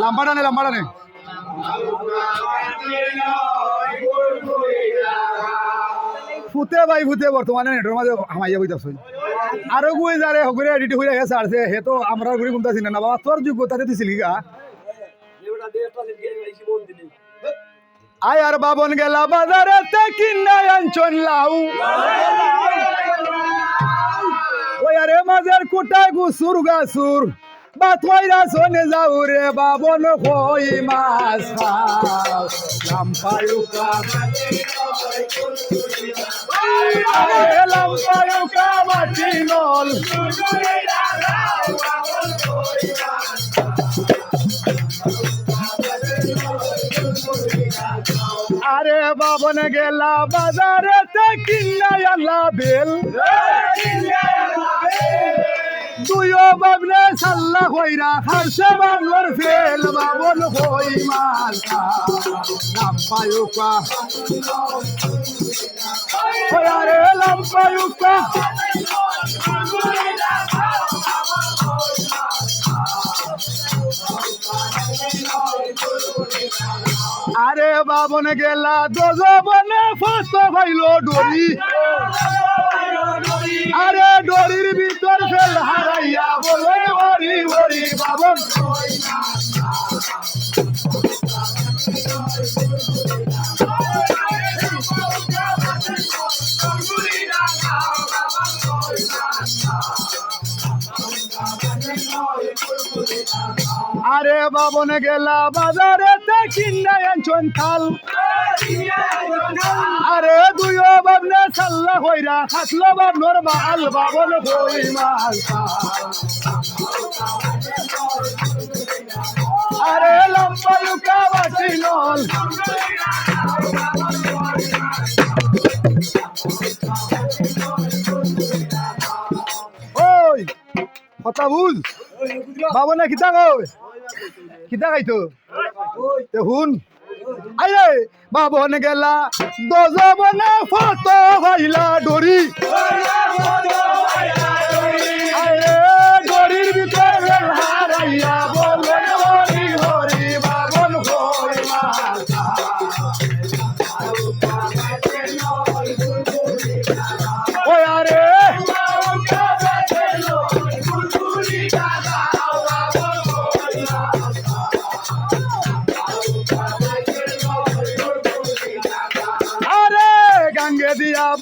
লাম্বাটা নে লাম্বাটা নে ফুতে ভাই ফুতে বর্তমানে নেটের মাঝে হামাইয়া বইতাছই আরও গুই যারে হগুরে এডিট হইয়া গেছে আর হে তো আমরা গুড়ি গুমতাছি না বাবা তোর যোগ্যতাতে দিছিলি গা? আয় আর বাবন গেলা বাজারে তে কিনা আনছন লাউ ওই আরে মাঝের কুটা গুসুর গাসুর বাতমাইরা শোনে যাও রে বাবন, কই মাছ খাও লাম্পায়ুকা লাম্পায়ুকা মাটি নল। আরে বাবন গেলা বাজারে কিনা বেল। তুইও বাবলে সাল্লা কইরা খারছে বাংলার ফেল বাবন কই মাল। নাম পায়ুকা। ওই আরে বাবন গেলা দজবনে ফাস্ত ভাইল ডরি। আরে ডরির ভিতর ফেল হারাইয়া আরে বাবনে গেলা বাজারে তে কিনা আনছন থাল আরে দুইও বাবনে সাল্লা হইরা খাসলো বাবনোর মাল, বাবন হই মাল আরে লম্বা লুকা কথা বুঝ বাবনে কিতা কই কিতা খাইতো হুন আরে বাবন গেলা দজবনে ফত ভাইলা ডরি আরে ডরির ভিতর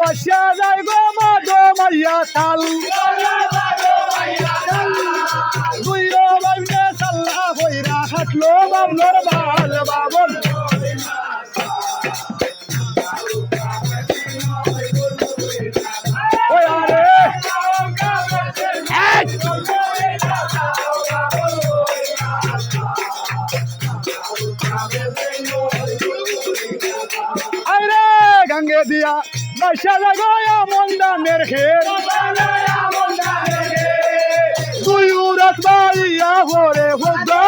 বাসিয়া যায় গো মাদো মাইয়া তাল। দুইও বাইনে সাল্লা হইরা হাটলো বাবলোর বাল বাবন দিয়া। বাসা লাগায়া মন্দানের খের তুই উড়ত বাড়িয়া ভরে ভোগাবে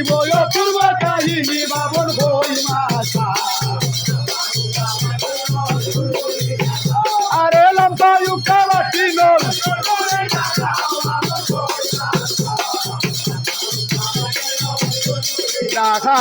গাইব অপূর্ব কাহিনী বাবন বই মাথা আরে লম্পায়ুকা বাটি নল। দেখা